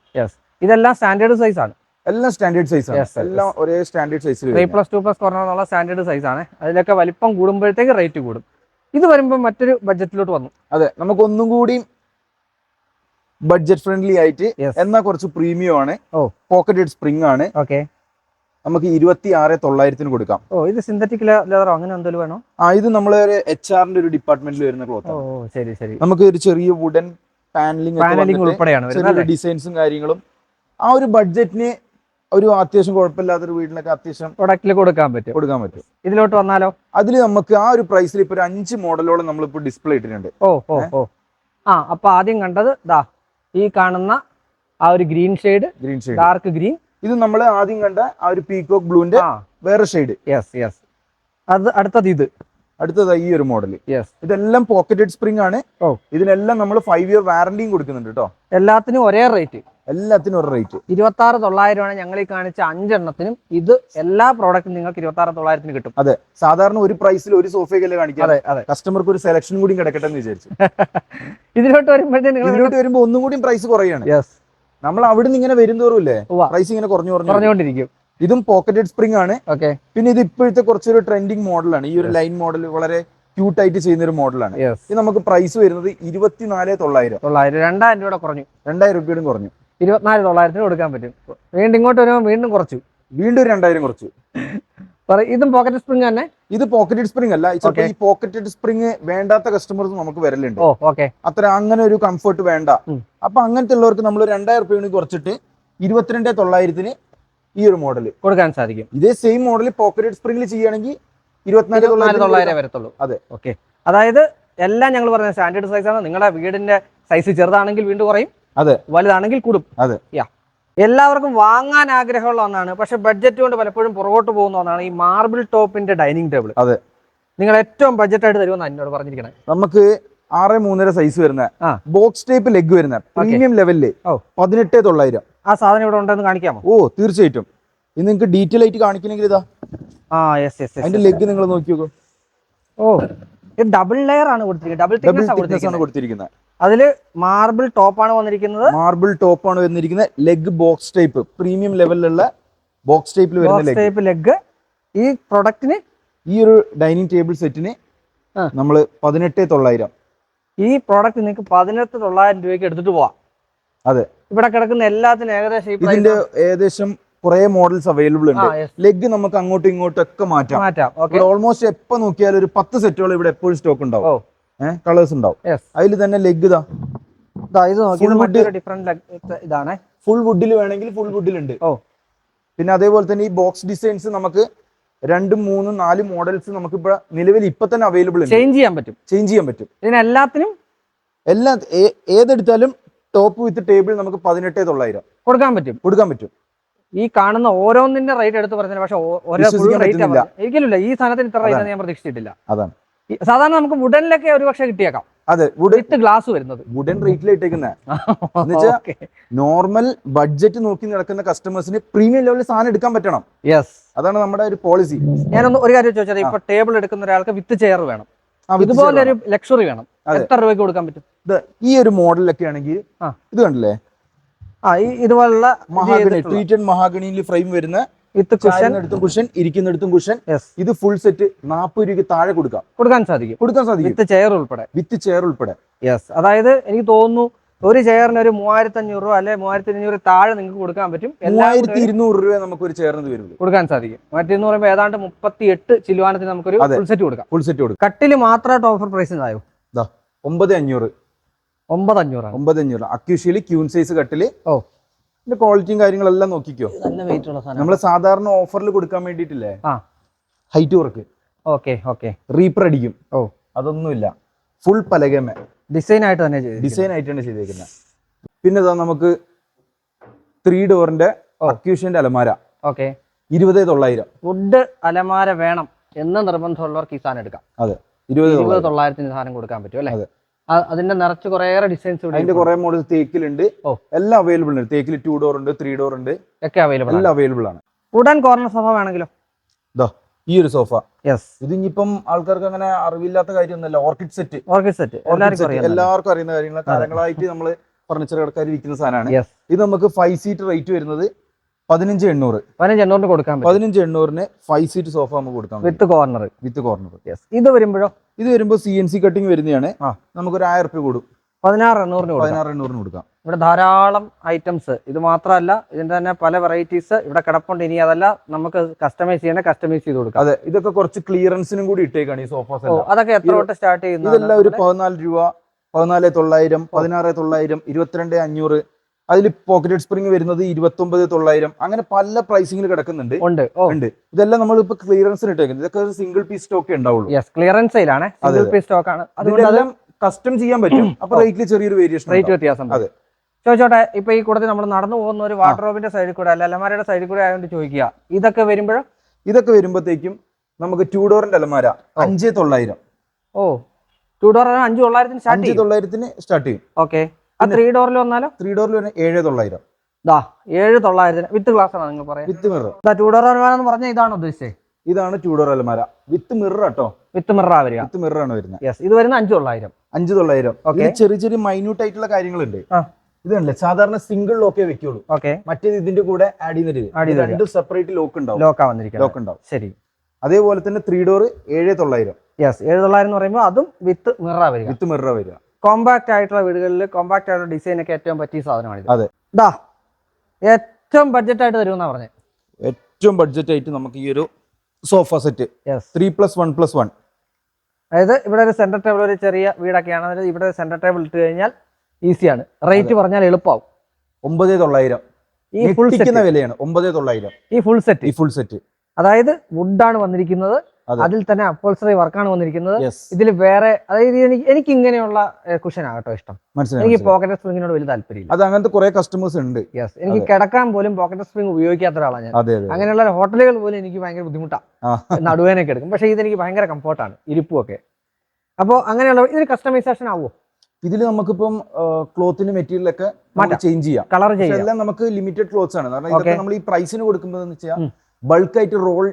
ഇതെല്ലാം സ്റ്റാൻഡേർഡ് സൈസ് ആണ്. എല്ലാം സ്റ്റാൻഡേർഡ് സൈസ് ആണ്. എല്ലാം ഒരേ സ്റ്റാൻഡേർഡ് സൈസിൽ three plus two plus corner എന്നുള്ള സ്റ്റാൻഡേർഡ് സൈസ് ആണ്. അതിലൊക്കെ വലിപ്പം കൂടുമ്പോഴത്തേക്ക് റേറ്റ് കൂടും. ഇത് വരുമ്പോൾ മറ്റൊരു ബഡ്ജറ്റിലോട്ട് വന്നു. അതെ നമുക്ക് ഒന്നും കൂടി ബഡ്ജറ്റ് ഫ്രണ്ട്ലി ആയിട്ട് എന്നാ കുറച്ച് പ്രീമിയം ആണ്. ഓ. പോക്കറ്റഡ് സ്പ്രിംഗ് ആണ്. ഓക്കെ നമുക്ക് ഇരുപത്തി ആറ് തൊള്ളായിരത്തിന് കൊടുക്കാം. ഓ ഇത് സിന്തറ്റിക് ലെതറോ അങ്ങനെ എന്തെങ്കിലും വേണോ? ആ ഇത് നമ്മൾ എച്ച് ആറിന്റെ ഒരു ഡിപ്പാർട്ട്മെന്റിൽ വരുന്ന ക്ലോത്ത് ഓ ശരി ശരി. നമുക്ക് ഒരു ചെറിയ വുഡൻ പാനലിംഗ്? ഡിസൈൻസും കാര്യങ്ങളും ആ ഒരു ബഡ്ജറ്റിന് ഒരു അത്യാവശ്യം കുഴപ്പമില്ലാത്തൊരു വീടിനൊക്കെ അത്യാവശ്യം പ്രൊഡക്റ്റിൽ കൊടുക്കാൻ പറ്റും. കൊടുക്കാൻ പറ്റും. ഇതിലോട്ട് വന്നാലോ? അതിൽ നമുക്ക് ആ ഒരു പ്രൈസിൽ ഇപ്പൊ ഒരു അഞ്ച് മോഡലോളം നമ്മളിപ്പോ ഡിസ്പ്ലേ ഇട്ടിട്ടുണ്ട്. ഓ ഓ ഓ. ആ അപ്പൊ ആദ്യം കണ്ടത് ദാ ഈ കാണുന്ന ആ ഒരു green shade green shade dark green ഇത് നമ്മൾ ആദ്യം കണ്ട ആ ഒരു പീകോക്ക് ബ്ലൂന്റെ വേറെ ഷെയ്ഡ് യെസ് യെസ് അത് അടുത്തത് ഇത്. അടുത്തത് ഈ ഒരു മോഡൽ യെസ് ഇതെല്ലാം പോക്കറ്റഡ് സ്പ്രിംഗ് ആണ്. ഓ. ഇതിനെല്ലാം നമ്മൾ ഫൈവ് ഇയർ വാറണ്ടിയും കൊടുക്കുന്നുണ്ട് കേട്ടോ എല്ലാത്തിനും ഒരേ റേറ്റ് എല്ലാത്തിനും ഒരു റേറ്റ് ഇരുപത്തി ആറ് തൊള്ളായിരമാണ് ഞങ്ങൾ ഈ കാണിച്ച അഞ്ചെണ്ണത്തിനും ഇത് എല്ലാ പ്രോഡക്റ്റും നിങ്ങൾക്ക് ഇരുപത്തി ആറ് തൊള്ളായിരത്തിന് കിട്ടും. അതെ. സാധാരണ ഒരു പ്രൈസിൽ ഒരു സോഫയൊക്കെ കാണിക്കാം അതെ അതെ. കസ്റ്റമർക്ക് ഒരു സെലക്ഷൻ കൂടി കിടക്കട്ടെ എന്ന് വിചാരിച്ചു. ഇതിലോട്ട് വരുമ്പോഴത്തേക്ക് ഇതിലോട്ട് വരുമ്പോ ഒന്നും കൂടി പ്രൈസ് കുറയാണ്. യെസ് നമ്മൾ അവിടുന്ന് ഇങ്ങനെ വരും തോറും ഉവ്വ. പ്രൈസ് ഇങ്ങനെ കുറഞ്ഞു കുറഞ്ഞു കുറഞ്ഞുകൊണ്ടിരിക്കും. ഇതും പോക്കറ്റഡ് സ്പ്രിംഗ് ആണ്. ഓക്കെ പിന്നെ ഇത് ഇപ്പോഴത്തെ കുറച്ചൊരു ട്രെൻഡിങ് മോഡലാണ് ഈ ഒരു ലൈൻ മോഡൽ വളരെ ക്യൂട്ട് ആയിട്ട് ചെയ്യുന്ന ഒരു മോഡലാണ് ഇത് നമുക്ക് പ്രൈസ് വരുന്നത് ഇരുപത്തിനാല് തൊള്ളായിരം. തൊള്ളായിരം. രണ്ടായിരം രൂപയുടെ കുറഞ്ഞു. രണ്ടായിരം രൂപയുടെ കുറഞ്ഞു. ഇരുപത്തിനാല് തൊള്ളായിരത്തിന് കൊടുക്കാൻ പറ്റും. വീണ്ടും ഇങ്ങോട്ട് വരുമ്പോൾ വീണ്ടും കുറച്ചു. വീണ്ടും രണ്ടായിരം കുറച്ചു. ഇതും പോക്കറ്റ് സ്പ്രിംഗ് തന്നെ? ഇത് പോക്കറ്റഡ് സ്പ്രിംഗ് അല്ല. ഈ പോക്കറ്റഡ് സ്പ്രിംഗ് വേണ്ടാത്ത കസ്റ്റമേഴ്സ് നമുക്ക് വരലുണ്ട്. അത്ര അങ്ങനെ ഒരു കംഫർട്ട് വേണ്ട. അപ്പൊ അങ്ങനത്തെ ഉള്ളവർക്ക് നമ്മൾ രണ്ടായിരം രൂപ കുറച്ചിട്ട് ഇരുപത്തിരണ്ട് തൊള്ളായിരത്തിന് ഈ ഒരു മോഡൽ കൊടുക്കാൻ സാധിക്കും. ഇതേ സെയിം മോഡൽ പോക്കറ്റഡ് സ്പ്രിംഗിൽ ചെയ്യുകയാണെങ്കിൽ ഇരുപത്തിനാല് തൊള്ളായിരം വരത്തുള്ളൂ. അതെ. ഓക്കെ അതായത് എല്ലാം ഞങ്ങൾ പറഞ്ഞ സ്റ്റാൻഡേർഡ് സൈസ് ആണ്. നിങ്ങളുടെ വീടിന്റെ സൈസ് ചെറുതാണെങ്കിൽ വീണ്ടും കുറയും. അതെ. വലുതാണെങ്കിൽ കൂടും. അതെ. യാ. എല്ലാവർക്കും വാങ്ങാൻ ആഗ്രഹമുള്ള ഒന്നാണ്. പക്ഷെ ബഡ്ജറ്റ് കൊണ്ട് പലപ്പോഴും പുറകോട്ട് പോകുന്ന ഒന്നാണ് ഈ മാർബിൾ ടോപ്പിന്റെ ഡൈനിങ് ടേബിൾ അതെ. നിങ്ങൾ ഏറ്റവും ബഡ്ജറ്റ് ആയിട്ട് തരുമെന്ന് എന്നോട് പറഞ്ഞിരിക്കണേ. നമുക്ക് ആറ് മൂന്നര സൈസ് വരുന്ന ബോക്സ് ടൈപ്പ് ലെഗ് വരുന്ന പ്രീമിയം ലെവലിൽ. പതിനെട്ട് തൊള്ളായിരം. ആ സാധനം ഇവിടെ ഉണ്ടെന്ന് കാണിക്കാമോ? ഓ തീർച്ചയായിട്ടും. ഇത് നിങ്ങൾക്ക് ഡീറ്റെയിൽ ആയിട്ട് കാണിക്കണമെങ്കിൽ ഇതാ. ആ യെസ് യെസ് അതിന്റെ ലെഗ് നിങ്ങൾ നോക്കി നോക്കൂ ഓ ഡബിൾ ലെയർ ആണ് കൊടുത്തിരിക്കുന്നത്. ഡബിൾ ഡബിൾ തിക്നെസ് ആണ് കൊടുത്തിരിക്കുന്നത്. അതിൽ മാർബിൾ ടോപ്പാണ് വന്നിരിക്കുന്നത്. മാർബിൾ ടോപ്പാണ് ആണ് വന്നിരിക്കുന്നത്. ലെഗ് ബോക്സ് ടൈപ്പ് പ്രീമിയം ലെവലിലുള്ള ബോക്സ് ടൈപ്പിൽ വരുന്ന ടൈപ്പ് ലെഗ് ഈ പ്രൊഡക്റ്റിന് ഈ ഒരു ഡൈനിങ് ടേബിൾ സെറ്റിന് നമ്മൾ പതിനെട്ട് തൊള്ളായിരം. ഈ പ്രോഡക്റ്റ് നിങ്ങൾക്ക് പതിനെട്ട് തൊള്ളായിരം രൂപയ്ക്ക് എടുത്തിട്ട് പോവാം. അതെ. ഇവിടെ കിടക്കുന്ന എല്ലാത്തിനും ഏകദേശം ഇതിന്റെ ഏകദേശം കുറെ മോഡൽസ് അവൈലബിൾ ഉണ്ട്. ലെഗ് നമുക്ക് അങ്ങോട്ടും ഇങ്ങോട്ടും ഒക്കെ മാറ്റാം. മാറ്റാം. ഓൾമോസ്റ്റ് എപ്പോ നോക്കിയാലും ഒരു പത്ത് സെറ്റുകൾ ഇവിടെ എപ്പോഴും സ്റ്റോക്ക് ഉണ്ടാവും. കളേഴ്സ് ഉണ്ടാവും. അതിൽ തന്നെ ലെഗ് ഇതാ. നോക്കി ഡിഫറെന്റ് ഇതാണ്. ഫുൾ വുഡിൽ വേണമെങ്കിൽ ഫുൾ വുഡിലുണ്ട് ഓ. പിന്നെ അതേപോലെ തന്നെ ഈ ബോക്സ് ഡിസൈൻസ് നമുക്ക് രണ്ടും മൂന്നും നാല് മോഡൽസ് നമുക്ക് ഇപ്പൊ നിലവിൽ ഇപ്പൊ തന്നെ അവൈലബിൾ ചേഞ്ച് ചെയ്യാൻ പറ്റും. ചേഞ്ച് ചെയ്യാൻ പറ്റും. ഇതിനെല്ലാത്തിനും എല്ലാ ഏതെടുത്താലും ടോപ്പ് വിത്ത് ടേബിൾ നമുക്ക് പതിനെട്ട് തൊള്ളായിരം. കൊടുക്കാൻ പറ്റും. കൊടുക്കാൻ പറ്റും. ഈ കാണുന്ന ഓരോന്നിന്റെ റേറ്റ് എടുത്ത് പറഞ്ഞാൽ പക്ഷെ ഒരിക്കലില്ല ഈ സാധനത്തിന് ഇത്ര റേറ്റ്. ഞാൻ പ്രതീക്ഷിച്ചിട്ടില്ല. അതാണ്. സാധാരണ നമുക്ക് വുഡനിലൊക്കെ ഒരു പക്ഷെ കിട്ടിയേക്കാം. അതെ വുഡൻ ഗ്ലാസ് വരുന്നത്. വുഡൻ റേറ്റിൽ ഇട്ടേക്കുന്നത് നോർമൽ ബഡ്ജറ്റ് നോക്കി നടക്കുന്ന കസ്റ്റമേഴ്സിന് പ്രീമിയം ലെവലിൽ സാധനം എടുക്കാൻ പറ്റണം. യെസ് അതാണ് നമ്മുടെ ഒരു പോളിസി ഞാനൊന്ന് ഒരു കാര്യം ചോദിച്ചത് ഇപ്പൊ ടേബിൾ എടുക്കുന്ന ഒരാൾക്ക് വിത്ത് ചെയർ വേണം. ഇതുപോലെ ഒരു ലക്ഷറി വേണം. എത്ര രൂപയ്ക്ക് കൊടുക്കാൻ പറ്റും? ഈ ഒരു മോഡലൊക്കെ ആണെങ്കിൽ ഇത് കണ്ടില്ലേ? ആ ഈ ഇതുപോലുള്ള മഹാഗണി ട്രീറ്റഡ് മഹാഗണിയിൽ ഫ്രെയിം വരുന്ന വിത്ത് കുഷൻ. ചാരുന്നിടത്തും കുഷൻ ഇരിക്കുന്നിടത്തും കുഷൻ. ഇത് ഫുൾ സെറ്റ് നാൽപ്പത് രൂപയ്ക്ക് താഴെ കൊടുക്കാം. കൊടുക്കാൻ സാധിക്കും. കൊടുക്കാൻ സാധിക്കും. വിത്ത് ചെയർ ഉൾപ്പെടെ. വിത്ത് ചെയർ ഉൾപ്പെടെ. യെസ് അതായത് എനിക്ക് തോന്നുന്നു ഒരു ചെയറിന് ഒരു മൂവായിരത്തി അഞ്ഞൂറ് രൂപ അല്ലെ മൂവായിരത്തി അഞ്ഞൂറ് താഴെ നിങ്ങൾക്ക് കൊടുക്കാൻ പറ്റും. മൂവായിരത്തി ഇരുന്നൂറ് രൂപ നമുക്ക് ഒരു ചെയറിന് വരുന്നത്. കൊടുക്കാൻ സാധിക്കും. മൂവായിരത്തി മറ്റേന്ന് പറയുമ്പോൾ ഏതാണ്ട് മുപ്പത്തി എട്ട് ചിലവാനത്തിന് നമുക്കൊരു. ഫുൾ സെറ്റ് കൊടുക്കാം. ഫുൾ സെറ്റ് കൊടുക്കാം. കട്ടിൽ മാത്രമായിട്ട് ഓഫർ പ്രൈസ് ആയോ ഒമ്പത് അഞ്ഞൂറ്. ഒമ്പത് അഞ്ഞൂറ് ഒമ്പത് അഞ്ഞൂറ്. അക്യൂഷ്യലി ക്യൂൺ സൈസ് കട്ടിൽ. ഓ. ഇതിന്റെ ക്വാളിറ്റിയും കാര്യങ്ങളെല്ലാം നോക്കിക്കോ. നല്ല വെയിറ്റ് ഉള്ള സാധനം. നമ്മൾ സാധാരണ ഓഫറിൽ കൊടുക്കാൻ വേണ്ടിയിട്ടില്ലേ? ആ. Height work okay okay reaper അടിക്കും. ഓ. അതൊന്നുമില്ല. ഫുൾ പലകമേ. ഡിസൈൻ ആയിട്ട് തന്നെ ചെയ്തു ഡിസൈൻ ആയിട്ടാണ് ചെയ്തേക്കുന്നത് പിന്നെ ഇതാ നമുക്ക് ത്രീ ഡോറിന്റെ. അക്യൂഷന്റെ അലമാര. ഓക്കെ ഇരുപത് തൊള്ളായിരം. വുഡ് അലമാര വേണം എന്ന നിർബന്ധമുള്ളവർക്ക് ഈ സാധനം എടുക്കാം. അതെ. ഇരുപത് തൊള്ളായിരം. തൊള്ളായിരത്തിന് സാധനം കൊടുക്കാൻ പറ്റും അല്ലേ? അതെ. അതിന്റെ നിറച്ച് കുറേയേറെ ഡിസൈൻസ് അതിന്റെ കുറെ മോഡൽ തേക്കിലുണ്ട്. എല്ലാം അവൈലബിൾ ഉണ്ട്. തേക്കിൽ ടു ഡോർ ഉണ്ട് ത്രീ ഡോർ ഉണ്ട്. ഒക്കെ അവൈലബിൾ ആണ്. എല്ലാം അവൈലബിൾ ആണ്. വുഡൻ കോർണർ സോഫ വേണമെങ്കിലോ? ഈ ഒരു സോഫ യെസ് ഇത് ഇനിയിപ്പം ആൾക്കാർക്ക് അങ്ങനെ അറിവില്ലാത്ത കാര്യമൊന്നുമല്ല. ഓർക്കിഡ് സെറ്റ് ഓർക്കിഡ് സെറ്റ് എല്ലാവർക്കും അറിയാം. എല്ലാവർക്കും അറിയുന്ന കാര്യങ്ങൾ കാലങ്ങളായിട്ട് നമ്മൾ ഫർണിച്ചർ കടക്കാർ വിൽക്കുന്ന സാധനമാണ്. ഇത് നമുക്ക് ഫൈവ് സീറ്റ് റേറ്റ് വരുന്നത്. പതിനഞ്ച് എണ്ണൂറ്. പതിനഞ്ച് എണ്ണൂറിന് കൊടുക്കാൻ പറ്റും. പതിനഞ്ച് എണ്ണൂറിന് ഫൈവ് സീറ്റ് സോഫ നമുക്ക് കൊടുക്കാം with corner with corner yes ഇത് വരുമ്പോഴോ? ഇത് വരുമ്പോൾ സി എൻ സി കട്ടിങ് വരുന്നതാണ്. നമുക്ക് നമുക്കൊരു ആയിരം റുപ്യ കൂടും. പതിനാറ് എണ്ണൂറിന് പതിനാറ് എണ്ണൂറിന് കൊടുക്കാം. ഇവിടെ ധാരാളം ഐറ്റംസ് ഇത് മാത്രമല്ല ഇതിന്റെ തന്നെ പല വെറൈറ്റീസ് ഇവിടെ കിടപ്പുണ്ട്. ഇനി അതല്ല നമുക്ക് കസ്റ്റമൈസ് ചെയ്യണ കസ്റ്റമൈസ് ചെയ്ത് കൊടുക്കാം. അതെ ഇതൊക്കെ കുറച്ച് ക്ലിയറൻസിനും കൂടി ഇട്ടേക്കാണ് ഈ സോഫാസ് അതൊക്കെ എത്ര തൊട്ട് സ്റ്റാർട്ട് ചെയ്യുന്നത് ഇതെല്ലാം ഒരു പതിനാല് രൂപ പതിനാല് തൊള്ളായിരം പതിനാറ് തൊള്ളായിരം ഇരുപത്തിരണ്ട് അഞ്ഞൂറ് അതിൽ പോക്കറ്റഡ് സ്പ്രിംഗ് വരുന്നത് ഇരുപത്തൊമ്പത് തൊള്ളായിരം. അങ്ങനെ പല പ്രൈസിംഗിൽ കിടക്കുന്നുണ്ട്. ഉണ്ട്. ഉണ്ട്. ഇതെല്ലാം നമ്മൾ ഇപ്പൊ ക്ലിയറൻസിന് ഇട്ടേക്കുന്നത്. ഇതൊക്കെ സിംഗിൾ പീസ് സ്റ്റോക്ക് ഉണ്ടാവുള്ളൂ. ക്ലിയറൻസ് സിംഗിൾ പീസ് സ്റ്റോക്ക് ആണ്. അതുകൊണ്ട് അത് കസ്റ്റം ചെയ്യാൻ പറ്റും. അപ്പൊ. റേറ്റിൽ ചെറിയൊരു വേരിയേഷൻ റേറ്റ് വ്യത്യാസം അതെ. ചോദിച്ചോട്ടെ ഇപ്പൊ ഈ കൂടത്തിൽ നമ്മൾ നടന്നു പോകുന്ന ഒരു വാട്ടർറോബിന്റെ സൈഡിൽ കൂടെ അല്ല അലമാരയുടെ സൈഡിൽ കൂടെ ആയതുകൊണ്ട് ചോദിക്കുക. ഇതൊക്കെ വരുമ്പോഴും? ഇതൊക്കെ വരുമ്പോഴത്തേക്കും നമുക്ക് ടൂ ഡോറിന്റെ അലമാര അഞ്ച് തൊള്ളായിരം. ഓ. ടു ഡോർ അഞ്ച് തൊള്ളായിരത്തിന് സ്റ്റാർട്ട് ചെയ്യും? സ്റ്റാർട്ട് ചെയ്യും. ഓക്കെ ആ ത്രീ ഡോറിൽ വന്നാലോ? ത്രീ ഡോറിൽ വരെ ഏഴ് തൊള്ളായിരം. ദാ ഏഴ് തൊള്ളായിരത്തിന് വിത്ത് ഗ്ലാസ് ആണ് നിങ്ങൾ പറയാം വിത്ത് മിറർ ദാ ടു ഡോർ എന്ന് പറഞ്ഞാൽ ഇതാണ് ഉദ്ദേശിച്ചത് ഇതാണ് ടൂ ഡോർ അലമാര. വിത്ത് മിറർ കേട്ടോ വിത്ത് മിറർ ആ വരിക. വിത്ത് മിറർ ആണ് വരുന്നത്. യെസ് ഇത് വരുന്ന അഞ്ച് തൊള്ളായിരം. അഞ്ച് തൊള്ളായിരം. ഓക്കെ ചെറിയ ചെറിയ മൈന്യൂട്ട് ആയിട്ടുള്ള കാര്യങ്ങളുണ്ട്. ഇതല്ലേ ഇത് സാധാരണ സിംഗിൾ ലോക്കേ വെക്കുള്ളൂ. ഓക്കെ മറ്റേത് ഇതിന്റെ കൂടെ ആഡ് ചെയ്യുന്നത് രണ്ട് സെപ്പറേറ്റ് ലോക്ക് ഉണ്ടാവും. ലോക്കാ ആവുന്നിരിക്കും ലോക്ക് ഉണ്ടാവും. ശരി. അതേപോലെ തന്നെ ത്രീ ഡോർ ഏഴ് തൊള്ളായിരം. യെസ് ഏഴ് തൊള്ളായിരം എന്ന് പറയുമ്പോൾ അതും വിത്ത് മിറർ വരിക. വിത്ത് മിറർ വരിക. കോമ്പാക്ട് ആയിട്ടുള്ള വീടുകളിൽ കോമ്പാക്ട് ആയിട്ടുള്ള ഡിസൈൻ ഒക്കെ ഏറ്റവും പറ്റിയ സാധനമാണ് ഇത് അതെ. ദാ ഏറ്റവും ബഡ്ജറ്റ് ആയിട്ട് തരുമെന്നാ പറഞ്ഞത് ഏറ്റവും ബഡ്ജറ്റ് ആയിട്ട് നമുക്ക് ഈ ഒരു sofa set three plus one plus one അതായത് ഇവിടെ ഒരു സെന്റർ ടേബിൾ ഒരു ചെറിയ വീടൊക്കെയാണ്. അതായത് ഇവിടെ സെന്റർ ടേബിൾ ഇട്ട് കഴിഞ്ഞാൽ ഈസിയാണ് റേറ്റ് പറഞ്ഞാൽ എളുപ്പമാവും ഒമ്പത് തൊള്ളായിരം. ഈ ഫുൾ വിലയാണ്. ഒമ്പത് തൊള്ളായിരം. ഈ ഫുൾ സെറ്റ് ഈ ഫുൾ സെറ്റ് അതായത് വുഡാണ് വന്നിരിക്കുന്നത്. അതിൽ തന്നെ അപ്പോൾസറി വർക്കാണ് വന്നിരിക്കുന്നത്. ഇതിൽ വേറെ അതായത് എനിക്ക് എനിക്ക് ഇങ്ങനെയുള്ള കുഷൻ ആകട്ടോ ഇഷ്ടം. മനസ്സിലായി എനിക്ക് പോക്കറ്റ് സ്പ്രിങ്ങിനോട് വലിയ താല്പര്യമില്ല. അത് അങ്ങനത്തെ കുറെ കസ്റ്റമേഴ്സ് ഉണ്ട്. യെസ് എനിക്ക് കിടക്കാൻ പോലും പോക്കറ്റ് സ്പ്രിങ് ഉപയോഗിക്കാത്ത ഒരാളാണ് ഞാൻ. അങ്ങനെയുള്ള ഹോട്ടലുകൾ പോലും എനിക്ക് ഭയങ്കര ബുദ്ധിമുട്ടാണ് നടുവേനൊക്കെ എടുക്കും. പക്ഷേ ഇതെനിക്ക് ഭയങ്കര കംഫോർട്ടാണ് ഇരിപ്പും ഒക്കെ അപ്പോൾ അങ്ങനെയുള്ള ഇതിന് കസ്റ്റമൈസേഷൻ ആവുമോ ഇതിൽ നമുക്കിപ്പം ക്ലോത്തിന്റെ മെറ്റീരിയൽ ഒക്കെ മാറ്റാം. ചേഞ്ച് ചെയ്യാം. കളർ ചെയ്യാം. എല്ലാം നമുക്ക് ലിമിറ്റഡ് ക്ലോത്ത്സ് ആണ്. കാരണം ഇതൊക്കെ നമ്മൾ ഈ പ്രൈസിന് കൊടുക്കുമ്പോൾ എന്ന് വെച്ചാൽ ഉം. ബൾക്ക് ആയിട്ട് റോൾ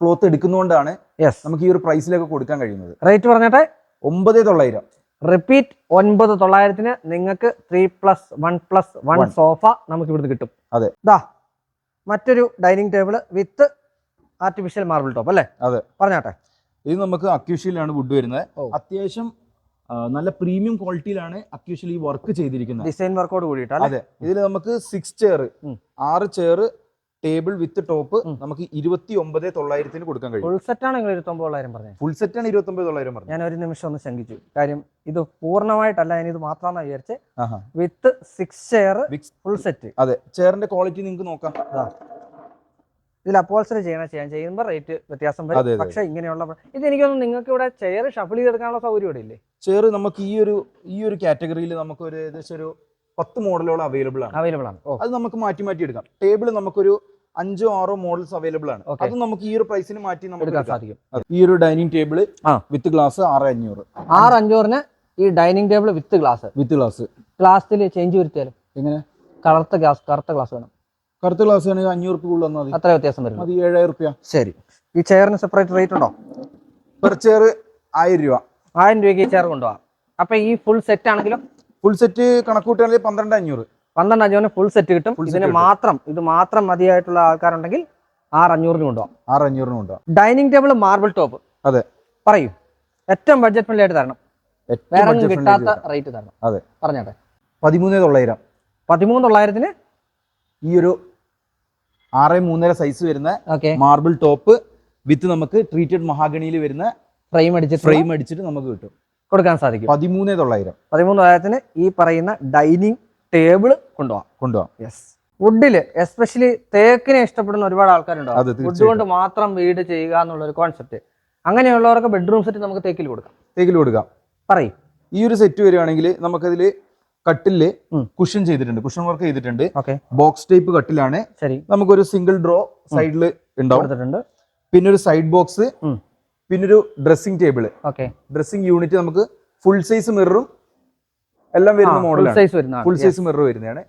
ക്ലോത്ത് എടുക്കുന്നതുകൊണ്ടാണ് യെസ് നമുക്ക് ഈ ഒരു പ്രൈസിലൊക്കെ കൊടുക്കാൻ കഴിയുന്നത്. റേറ്റ് പറഞ്ഞിട്ട്? ഒമ്പത് തൊള്ളായിരം. റിപ്പീറ്റ് ഒൻപത് തൊള്ളായിരത്തിന് നിങ്ങൾക്ക് three plus one plus one. Sofa നമുക്ക് ഇവിടുന്ന് കിട്ടും. അതെ. ഇതാ മറ്റൊരു dining table with artificial marble top അല്ലേ? അതെ. പറഞ്ഞാട്ടെ. ഇത് നമുക്ക് അക്യൂഷ്യയിലാണ് വുഡ് വരുന്നത്. അത്യാവശ്യം നല്ല പ്രീമിയം ക്വാളിറ്റിയിലാണ് അക്യൂഷ്യൽ ഈ വർക്ക് ചെയ്തിരിക്കുന്നത്. ഡിസൈൻ വർക്കോട് കൂടിയിട്ട് അല്ലേ? അതെ. ഇതിൽ നമുക്ക് സിക്സ് ചെയർ ആറ് ചെയർ ടേബിൾ വിത്ത് ടോപ്പ്. നമുക്ക് ഇരുപത്തി ഒമ്പത് തൊള്ളായിരത്തിന് കൊടുക്കാൻ കഴിയും. ഫുൾ സെറ്റ് ആണ് നിങ്ങൾ ഇരുപത്തൊമ്പതൊള്ളായിരം പറഞ്ഞത്? ഫുൾ സെറ്റ് ആണ് ഇരുപത്തി ഒമ്പത് തൊള്ളായിരം പറഞ്ഞത്. ഞാൻ ഒരു നിമിഷം ഒന്ന് ശങ്കിച്ചു. കാര്യം ഇത് പൂർണമായിട്ടല്ല ഞാൻ ഇത് മാത്രമാണ് വിചാരിച്ച്. With six chair full set അതെ ചെയറിന്റെ ക്വാളിറ്റി നിങ്ങൾക്ക് നോക്കാം. ഇതിൽ അപ്പോൾസറി ചെയ്യണം ചെയ്യാൻ ചെയ്യുമ്പോൾ റേറ്റ് വ്യത്യാസം വരും. പക്ഷെ ഇങ്ങനെയുള്ള ഇത് എനിക്കൊന്നും നിങ്ങൾക്ക് ഇവിടെ ചെയർ ഷഫിൾ ചെയ്തെടുക്കാനുള്ള സൗകര്യം ഇവിടെ ഇല്ലേ? ചെയർ നമുക്ക് ഈ ഒരു ഈ ഒരു കാറ്റഗറിയിൽ നമുക്ക് ഒരു ഏകദേശം ഒരു പത്ത് മോഡലുകൾ അവൈലബിൾ ആണ്. അവൈലബിൾ ആണ്. അത് നമുക്ക് മാറ്റി മാറ്റി എടുക്കാം. ടേബിൾ നമുക്കൊരു അഞ്ചോ ആറോ മോഡൽസ് അവൈലബിൾ ആണ്. അത് നമുക്ക് ഈ ഒരു പ്രൈസിന് മാറ്റി നമുക്ക്. സാധിക്കും. ഈ ഒരു ഡൈനിങ് ടേബിൾ വിത്ത് ഗ്ലാസ് ആറ് അഞ്ഞൂറ്. ആറ് അഞ്ഞൂറിന് ഈ dining table with glass with glass ഗ്ലാസ്സിൽ ചേഞ്ച് വരുത്തിയാലും? എങ്ങനെ? കറുത്ത ഗ്ലാസ് കറുത്ത ഗ്ലാസ് വേണം. കറുത്ത ഗ്ലാസ് ആണെങ്കിൽ അഞ്ഞൂറ് റുപ്യ കൂടുതൽ മതി. അത്ര വ്യത്യാസം വരും അത് ഏഴായിരം റുപ്യ ശരി. ഈ ചെയറിന് സെപ്പറേറ്റ് റേറ്റ് ഉണ്ടോ? പെർ ചെയർ ആയിരം രൂപ. ആയിരം രൂപയ്ക്ക് ഈ ചെയർ കൊണ്ടുപോകാം. അപ്പൊ ഈ ഫുൾ സെറ്റ് ആണെങ്കിലും ഫുൾ സെറ്റ് കണക്ക് കൂട്ടുകയാണെങ്കിൽ പന്ത്രണ്ട് അഞ്ഞൂറ്. പന്ത്രണ്ട് അഞ്ഞൂറിന് ഫുൾ സെറ്റ് കിട്ടും. ഇതിന് മാത്രം ഇത് മാത്രം മതിയായിട്ടുള്ള ആൾക്കാരുണ്ടെങ്കിൽ ആറ് അഞ്ഞൂറിന് കൊണ്ടുപോകാം. ആറ് അഞ്ഞൂറിന് കൊണ്ടുപോകാം. ഡൈനിങ് ടേബിൾ മാർബിൾ ടോപ്പ് അതെ. പറയൂ. ഏറ്റവും ബഡ്ജറ്റ് ഫ്രണ്ട്ലി ആയിട്ട് തരണം. വേറെ കിട്ടാത്ത റേറ്റ് തരണം. അതെ. പറഞ്ഞാട്ടെ. പതിമൂന്ന് തൊള്ളായിരം. പതിമൂന്ന് തൊള്ളായിരത്തിന് ഈ ഒരു ആറ് മൂന്നര സൈസ് വരുന്ന മാർബിൾ ടോപ്പ് വിത്ത് നമുക്ക് ട്രീറ്റഡ് മഹാഗണിയിൽ വരുന്ന ഫ്രെയിം അടിച്ചിട്ട് ഫ്രെയിം അടിച്ചിട്ട് നമുക്ക് കിട്ടും. കൊടുക്കാൻ സാധിക്കും. പതിമൂന്ന് തൊള്ളായിരം. പതിമൂന്ന് ഈ പറയുന്ന ഡൈനിങ് ടേബിൾ കൊണ്ടുപോകാം കൊണ്ടുപോകാം യെസ് വുഡിൽ എസ്പെഷ്യലി തേക്കിനെ ഇഷ്ടപ്പെടുന്ന ഒരുപാട് ആൾക്കാരുണ്ടാവും വുഡ് കൊണ്ട് മാത്രം വീട് ചെയ്യുക എന്നുള്ള ഒരു കോൺസെപ്റ്റ് അങ്ങനെയുള്ളവർക്ക് ബെഡ്റൂം സെറ്റ് നമുക്ക് തേക്കിൽ കൊടുക്കാം. തേക്കിൽ കൊടുക്കാം. പറയും. ഈ ഒരു സെറ്റ് വരികയാണെങ്കിൽ നമുക്കതിൽ കട്ടിൽ. കുഷൻ ചെയ്തിട്ടുണ്ട്. കുഷൻ വർക്ക് ചെയ്തിട്ടുണ്ട്. ബോക്സ് ടൈപ്പ് കട്ടിലാണ്. ശരി. നമുക്കൊരു സിംഗിൾ ഡ്രോ സൈഡിൽ ഉണ്ടാവും. പിന്നെ ഒരു സൈഡ് ബോക്സ്. പിന്നെ ഒരു dressing table okay dressing unit നമുക്ക് ഫുൾ സൈസ് മിററും എല്ലാം വരുന്ന മോഡലാണ് ഫുൾ സൈസ് മിറർ വരുന്നതാണ്.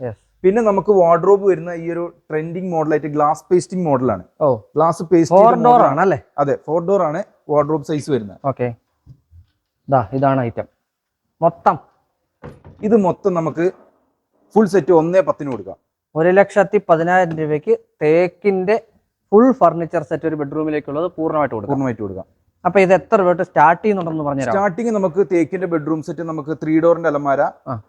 പിന്നെ നമുക്ക് വാർഡ്രോബ് വരുന്ന ഈ ഒരു ട്രെൻഡിങ് മോഡലായിട്ട് ഗ്ലാസ് പേസ്റ്റിംഗ് മോഡലാണ് ഓ. ഗ്ലാസ് ഫോർ പേസ്റ്റ് ഡോർ ആണ് അല്ലേ? അതെ ഫോർ ഡോർ ആണ് വാർഡ്രോബ് സൈസ് വരുന്നത്. ഓക്കെ ഇതാ ഇതാണ് ഐറ്റം മൊത്തം. ഇത് മൊത്തം നമുക്ക് ഫുൾ സെറ്റ് ഒന്നേ പത്തിന് കൊടുക്കാം. ഒരു ലക്ഷത്തി പതിനായിരം രൂപയ്ക്ക് തേക്കിന്റെ ഫുൾ ഫർണിച്ചർ സെറ്റ് ഒരു ബെഡ്റൂമിലേക്കുള്ളത് പൂർണമായിട്ട് കൊടുക്കാം. പൂർണമായിട്ട് കൊടുക്കാം. അപ്പൊ ഇത് എത്ര രൂപ സ്റ്റാർട്ട് ചെയ്യുന്നുണ്ടെന്ന് പറഞ്ഞു സ്റ്റാർട്ടിങ് നമുക്ക് തേക്കിന്റെ ബെഡ്റൂം സെറ്റ് നമുക്ക് ത്രീ ഡോറിന്റെ അലമാര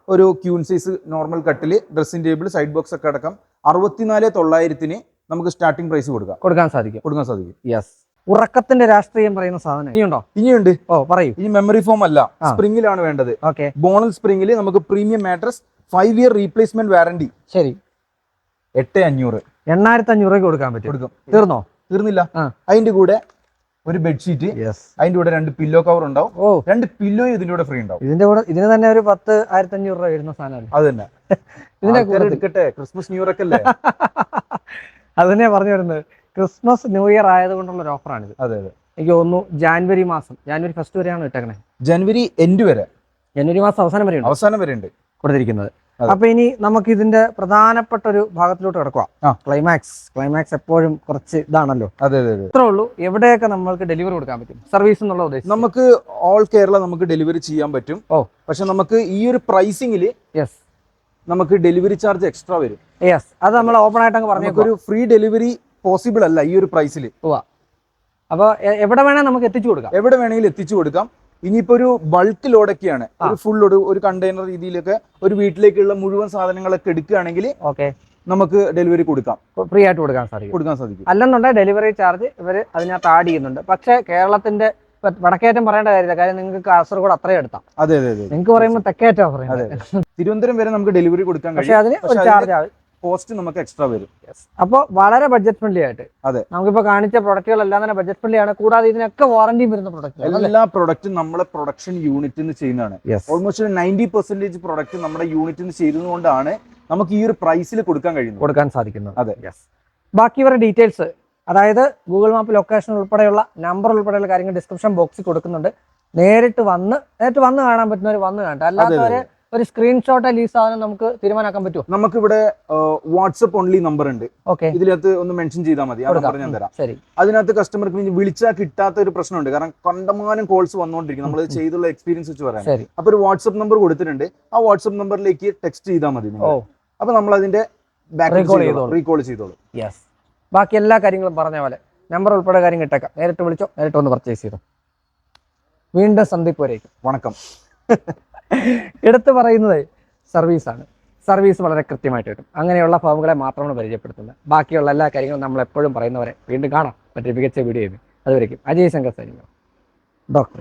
ഒരു ക്യൂൻ സൈസ് നോർമൽ കട്ടിൽ ഡ്രസ്സിംഗ് ടേബിൾ സൈഡ് ബോക്സ് ഒക്കെ അടക്കം. അറുപത്തിനാല് തൊള്ളായിരത്തിന് നമുക്ക് സ്റ്റാർട്ടിംഗ് പ്രൈസ് കൊടുക്കാം. കൊടുക്കാൻ സാധിക്കും. കൊടുക്കാൻ സാധിക്കും. യെസ് ഉറക്കത്തിന്റെ രാഷ്ട്രീയം പറയുന്ന സാധനം. ഇനിയുണ്ടോ? ഇനിയുണ്ട്. ഓ പറയൂ. ഇനി മെമ്മറി ഫോം അല്ല സ്പ്രിംഗിലാണ് വേണ്ടത്. ഓക്കെ. ബോണൽ സ്പ്രിംഗിൽ നമുക്ക് premium mattress five year replacement warranty ശരി. എട്ട് അഞ്ഞൂറ്. എണ്ണായിരത്തി അഞ്ഞൂറ് കൊടുക്കാൻ പറ്റും. കൊടുക്കും. തീർന്നോ? തീർന്നില്ല. അതിന്റെ കൂടെ ഒരു ബെഡ്ഷീറ്റ് അതിന്റെ കൂടെ രണ്ട് പില്ലോ കവർ ഉണ്ടാവും. ഓ. രണ്ട് പില്ലോയും ഇതിന്റെ കൂടെ ഫ്രീ ഉണ്ടാവും. ഇതിന്റെ കൂടെ ഇതിന് തന്നെ ഒരു പത്ത് ആയിരത്തി അഞ്ഞൂറ് രൂപ വരുന്ന സാധനമാണ് അത് തന്നെ. ഇതിന്റെ കൂടെ എടുക്കട്ടെ ക്രിസ്മസ് ന്യൂ ഇയർ ഒക്കെ അല്ലേ? അത് തന്നെയാ പറഞ്ഞു വരുന്നത്. ക്രിസ്മസ് ന്യൂ ഇയർ ആയതുകൊണ്ടുള്ള ഒരു ഓഫറാണിത് അതെ അതെ. എനിക്ക് തോന്നുന്നു ജാനുവരി മാസം ജാനുവരി ഫസ്റ്റ് വരെയാണ് ഇട്ടേക്കണേ. ജനുവരി എൻഡ് വരെ. ജനുവരി മാസം അവസാനം വരെ അവസാനം വരെ ഉണ്ട് കൊടുത്തിരിക്കുന്നത്. അപ്പൊ ഇനി നമുക്ക് ഇതിന്റെ പ്രധാനപ്പെട്ട ഒരു ഭാഗത്തിലോട്ട് കിടക്കുക ക്ലൈമാക്സ് ക്ലൈമാക്സ് എപ്പോഴും കുറച്ച് ഇതാണല്ലോ. അതെ അതെ ഇത്രേ ഉള്ളൂ. എവിടെയൊക്കെ നമ്മൾക്ക് ഡെലിവറി കൊടുക്കാൻ പറ്റും? സർവീസ് എന്നുള്ള ഉദ്ദേശം നമുക്ക് ഓൾ കേരള നമുക്ക് ഡെലിവറി ചെയ്യാൻ പറ്റും. ഓ. പക്ഷെ നമുക്ക് ഈ ഒരു പ്രൈസിംഗിൽ യെസ് നമുക്ക് ഡെലിവറി ചാർജ് എക്സ്ട്രാ വരും. യെസ് അത് നമ്മൾ ഓപ്പൺ ആയിട്ട് അങ്ങ് പറഞ്ഞു ഒരു ഫ്രീ ഡെലിവറി പോസിബിൾ അല്ല ഈ ഒരു പ്രൈസിൽ അപ്പൊ എ- എവിടെ വേണേ നമുക്ക് എത്തിച്ചു കൊടുക്കാം. എവിടെ വേണമെങ്കിലും എത്തിച്ചു കൊടുക്കാം. ഇനിയിപ്പോ ഒരു ബൾക്ക് ലോഡൊക്കെയാണ്. ഒരു ഫുൾ ഒരു ഒരു കണ്ടെയ്നർ രീതിയിലൊക്കെ ഒരു വീട്ടിലേക്കുള്ള മുഴുവൻ സാധനങ്ങളൊക്കെ എടുക്കുകയാണെങ്കിൽ ഓക്കെ. നമുക്ക് ഡെലിവറി കൊടുക്കാം. ഫ്രീ ആയിട്ട് കൊടുക്കാൻ സാധിക്കും. കൊടുക്കാൻ സാധിക്കും. അല്ലെന്നുണ്ടെങ്കിൽ ഡെലിവറി ചാർജ് ഇവർ അതിനകത്ത് ആഡ് ചെയ്യുന്നുണ്ട്. പക്ഷെ കേരളത്തിന്റെ വടക്കേറ്റം പറയേണ്ട കാര്യമില്ല. കാര്യം നിങ്ങൾക്ക് കാസർഗോഡ് അത്രയും എടുത്താം അതെ അതെ അതെ നിങ്ങൾക്ക് പറയുമ്പോൾ തെക്കേറ്റം പറയുന്നത്. തിരുവനന്തപുരം വരെ നമുക്ക് ഡെലിവറി കൊടുക്കാൻ പക്ഷെ കഴിയും. അതിന് ഒരു ചാർജ് കോസ്റ്റ് നമുക്ക് എക്സ്ട്രാ വരും. അപ്പോൾ വളരെ ബഡ്ജറ്റ് ഫ്രണ്ട്ലി ആയിട്ട്. അതെ. നമുക്കിപ്പോൾ കാണിച്ച പ്രൊഡക്റ്റുകളെല്ലാം തന്നെ ബഡ്ജറ്റ് ഫ്രണ്ട്ലി ആണ്. കൂടാതെ ഇതിനൊക്കെ വാറന്റി വരുന്ന പ്രൊഡക്റ്റ് എല്ലാ പ്രൊഡക്റ്റും നമ്മുടെ പ്രൊഡക്ഷൻ യൂണിറ്റിൽ നിന്ന് ചെയ്യുന്നതാണ് ഓൾമോസ്റ്റ് നയന്റി പെർസെന്റേജ് പ്രൊഡക്റ്റ് നമ്മുടെ യൂണിറ്റിൽ നിന്ന് ചെയ്യുന്നതുകൊണ്ടാണ് നമുക്ക് ഈ ഒരു പ്രൈസിൽ കൊടുക്കാൻ കഴിയുന്നത്. കൊടുക്കാൻ സാധിക്കുന്നത്. അതെ. യെസ് ബാക്കി വരെ ഡീറ്റെയിൽസ് അതായത് ഗൂഗിൾ മാപ്പ് ലൊക്കേഷൻ ഉൾപ്പെടെയുള്ള നമ്പർ ഉൾപ്പെടെയുള്ള കാര്യങ്ങൾ ഡിസ്ക്രിപ്ഷൻ ബോക്സിൽ കൊടുക്കുന്നുണ്ട്. നേരിട്ട് വന്ന് നേരിട്ട് വന്ന് കാണാൻ പറ്റുന്നവർ വന്ന് കാണട്ടെ. അല്ലാത്തവര് ഒരു സ്ക്രീൻഷോട്ട് അല്ലെങ്കിൽ ഈ സാധനം നമുക്ക് തീരുമാനാക്കാൻ പറ്റുമോ നമുക്ക് ഇവിടെ വാട്സപ്പ് ഓൺലി നമ്പർ ഉണ്ട്. ഓക്കെ. ഇതിനകത്ത് ഒന്ന് മെൻഷൻ ചെയ്താൽ മതി. ആ നമ്പർ ഞാൻ തരാം. ശരി. അതിനകത്ത് കസ്റ്റമർക്ക് വിളിച്ചാൽ കിട്ടാത്ത ഒരു പ്രശ്നമുണ്ട്. കാരണം കണ്ടമാനം കോൾസ് വന്നുകൊണ്ടിരിക്കും നമ്മൾ ചെയ്തുള്ള എക്സ്പീരിയൻസ് വെച്ച് പറയാം. അപ്പൊ ഒരു വാട്സപ്പ് നമ്പർ കൊടുത്തിട്ടുണ്ട്. ആ വാട്സപ്പ് നമ്പറിലേക്ക് ടെക്സ്റ്റ് ചെയ്താൽ മതി. അപ്പൊ നമ്മൾ അതിന്റെ. റീകോൾ ചെയ്തോളൂ. യെസ് ബാക്കി എല്ലാ കാര്യങ്ങളും പറഞ്ഞ പോലെ. നമ്പർ ഉൾപ്പെടെ കാര്യം കിട്ടേക്കാം നേരിട്ട് വിളിച്ചോ നേരിട്ട് ഒന്ന് പർച്ചേസ് ചെയ്തോ. വീണ്ടും സന്ദീപ് വരേക്കും. വണക്കം. എടുത്തു പറയുന്നത് സർവീസാണ്. സർവീസ് വളരെ കൃത്യമായിട്ട് കിട്ടും. അങ്ങനെയുള്ള ഫോമുകളെ മാത്രമാണ് പരിചയപ്പെടുത്തുന്നത്. ബാക്കിയുള്ള എല്ലാ കാര്യങ്ങളും നമ്മൾ എപ്പോഴും പറയുന്നവരെ വീണ്ടും കാണാം. മറ്റൊരു മികച്ച വീഡിയോ അതുവരേക്കും. അജയ് ശങ്കർ സൈനിക ഡോക്ടർ